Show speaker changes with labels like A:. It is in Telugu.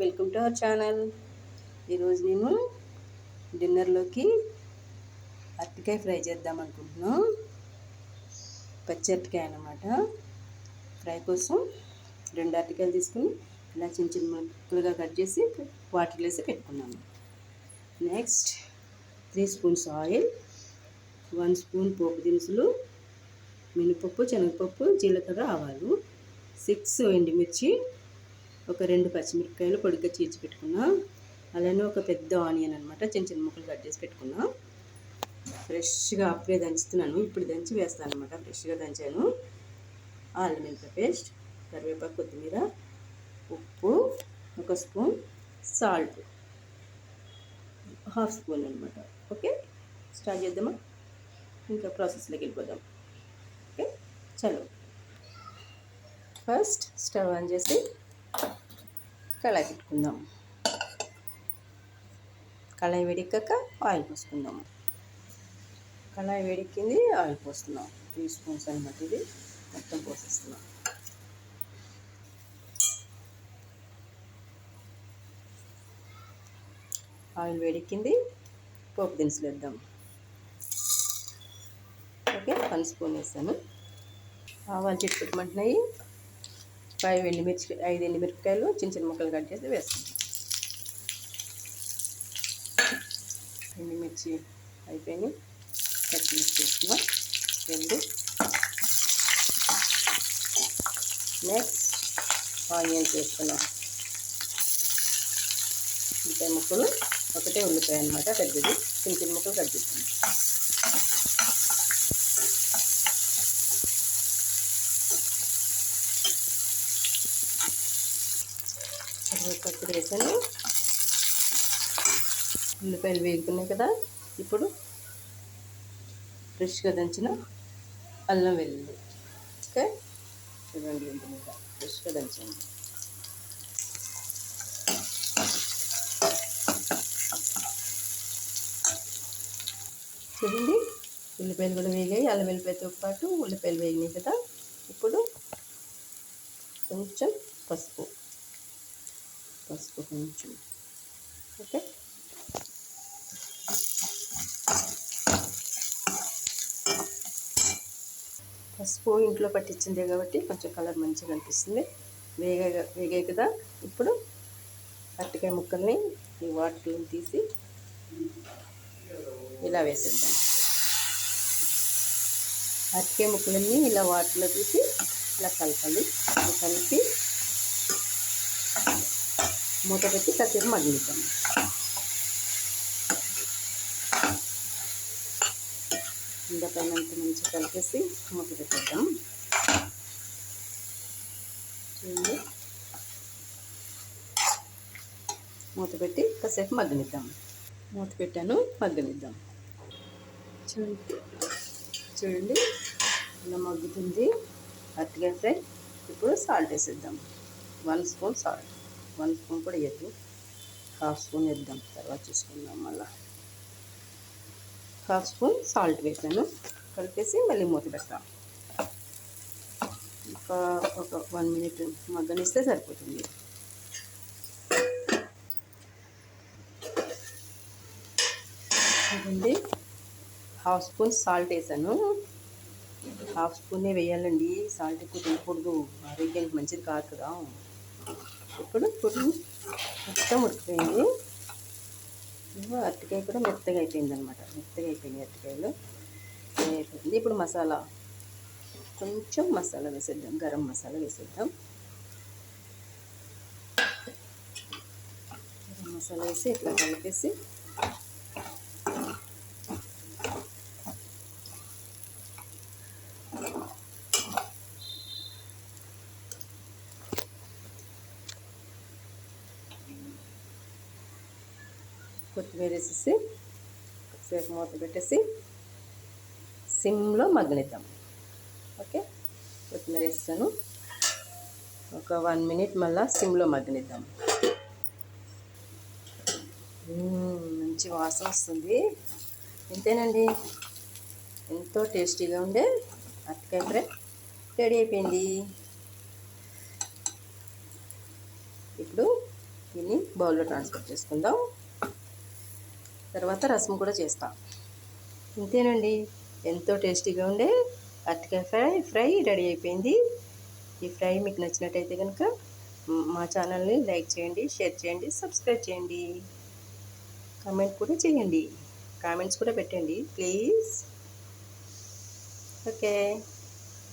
A: Welcome to our channel. ఈరోజు నేను డిన్నర్లోకి అరటికాయ ఫ్రై చేద్దాం అనుకుంటున్నాం. పచ్చి అరటికాయ అనమాట ఫ్రై కోసం రెండు అరటికాయలు తీసుకుని ఇలా చిన్న చిన్న ముక్కలుగా కట్ చేసి వాటర్లో వేసి పెట్టుకున్నాను. Next three spoons oil one spoon పోపు దినుసులు మినపప్పు శనగపప్పు జీలకర్ర ఆవాలు సిక్స్ ఎండుమిర్చి ఒక రెండు పచ్చిమిరపకాయలు పొడిగా చీల్చి పెట్టుకున్నా. అలానే ఒక పెద్ద ఆనియన్ అనమాట చిన్న చిన్న ముక్కలు కట్ చేసి పెట్టుకున్నా. ఫ్రెష్గా అప్పుడే దంచుతున్నాను. ఇప్పుడు దంచి వేస్తాను అనమాట ఫ్రెష్గా దంచాను. ఆలు వెల్లిపాయ పేస్ట్ కరివేపాకు కొత్తిమీర ఉప్పు ఒక స్పూన్ సాల్ట్ హాఫ్ స్పూన్ అనమాట ఓకే? స్టార్ట్ చేద్దామా? ఇంకా ప్రాసెస్లోకి వెళ్ళిపోదాం. ఓకే? చలో. ఫస్ట్ స్టవ్ ఆన్ చేసి కళాయి పెట్టుకుందాం కళాయి వేడెక్కాక ఆయిల్ పోసుకుందాం. కళాయి వేడెక్కింది ఆయిల్ పోస్తున్నాం. త్రీ స్పూన్స్ అనమాట ఇది. మొత్తం పోసేస్తున్నాం. ఆయిల్ వేడెక్కింది పోపు దినుసులు వేద్దాం. ఓకే వన్ స్పూన్ వేసాను. ఆవాలు చిట్టుకుంటున్నాయి ఫైవ్ ఎండుమిర్చి ఐదు ఎండుమిరపకాయలు చిన్న చిన్న ముక్కలు కట్ చేసి వేసుకుంటాం. ఎండుమిర్చి అయిపోయినాయి. పచ్చిమిర్చి వేసుకున్నాం రెండు. నెక్స్ట్ ఆనియన్స్ వేసుకున్నాం ఉల్లిపాయ ముక్కలు ఒకటే ఉల్లిపాయ అనమాట పెద్దది. చిన్న చిన్న ముక్కలు కట్ చేసుకున్నాం కరివేపాకు వేసాను. ఉల్లిపాయలు వేగుతున్నాయి కదా. ఇప్పుడు ఫ్రెష్గా దంచిన అల్లం వెల్లుల్లి. ఓకే? చూడండి ఇంటి ఫ్రెష్గా దంచండి చూడండి ఉల్లిపాయలు కూడా వేగాయి. అల్లం వెల్లిపాయతో పాటు ఉల్లిపాయలు వేగినాయి కదా. ఇప్పుడు కొంచెం పసుపు. పసుపు కొంచెం ఓకే పసుపు ఇంట్లో పట్టించిందే కాబట్టి కొంచెం కలర్ మంచిగా అనిపిస్తుంది. వేగా వేగాయి కదా? ఇప్పుడు అరటికాయ ముక్కల్ని ఈ వాటర్ని తీసి ఇలా వేసేద్దాం. అరటికాయ ముక్కలన్నీ ఇలా వాటర్లో తీసి ఇలా కలపాలి. కలిపి మూత పెట్టి కాసేపు మగ్గిద్దాం కింద పైన మంచిగా కలిపేసి మూత పెట్టేద్దాం చూడండి. మూత పెట్టి కాసేపు మగ్గనిద్దాం. మూత పెట్టాను మగ్గనిద్దాం. చూడండి. చూడండి. ఇలా మగ్గుతుంది. అరటికాయ ఫ్రై ఇప్పుడు సాల్ట్ వేసేద్దాం. One spoon salt. One spoon కూడా వేయద్దు. హాఫ్ స్పూన్ వేద్దాం తర్వాత చూసుకుందాం మళ్ళీ. హాఫ్ స్పూన్ సాల్ట్ వేసాను కలిపేసి మళ్ళీ మూత పెడతాం. ఒక ఒక వన్ మినిట్ మగ్గనిస్తే సరిపోతుంది. అండి హాఫ్ స్పూన్ సాల్ట్ వేసాను. హాఫ్ స్పూనే వేయాలండి సాల్ట్ ఎక్కువ తినకూడదు. ఆరోగ్యానికి మంచిది కాదు కదా. ఇప్పుడు ఇప్పుడు మొత్తం ఉడికిపోయింది. అరటికాయ కూడా మెత్తగా అయిపోయింది అనమాట మెత్తగా అయిపోయింది అరటికాయలు. అయిపోయింది. ఇప్పుడు మసాలా. కొంచెం మసాలా వేసేద్దాం. గరం మసాలా వేసేద్దాం. గరం మసాలా వేసి ఇట్లా కలిపేసి కొత్తిమీర వేసేసి సేపు మూత పెట్టేసి సిమ్లో మగ్గనిద్దాం. ఓకే? కొత్తిమీర వేస్తాను. ఒక వన్ మినిట్ మళ్ళీ సిమ్లో మగ్గనిద్దాం. మంచి వాసన వస్తుంది. ఇంతేనండి. ఎంతో టేస్టీగా ఉండే అరటికాయ ఫ్రై రెడీ అయిపోయింది. ఇప్పుడు దీన్ని బౌల్లో ట్రాన్స్ఫర్ చేసుకుందాం. తర్వాత రసం కూడా చేస్తాం. ఇంతేనండి. ఎంతో టేస్టీగా ఉండే అరటికాయ ఫ్రై ఫ్రై రెడీ అయిపోయింది. ఈ ఫ్రై మీకు నచ్చినట్టయితే కనుక మా ఛానల్ని లైక్ చేయండి షేర్ చేయండి సబ్స్క్రైబ్ చేయండి. కామెంట్ కూడా చేయండి. కామెంట్స్ కూడా పెట్టండి ప్లీజ్. ఓకే.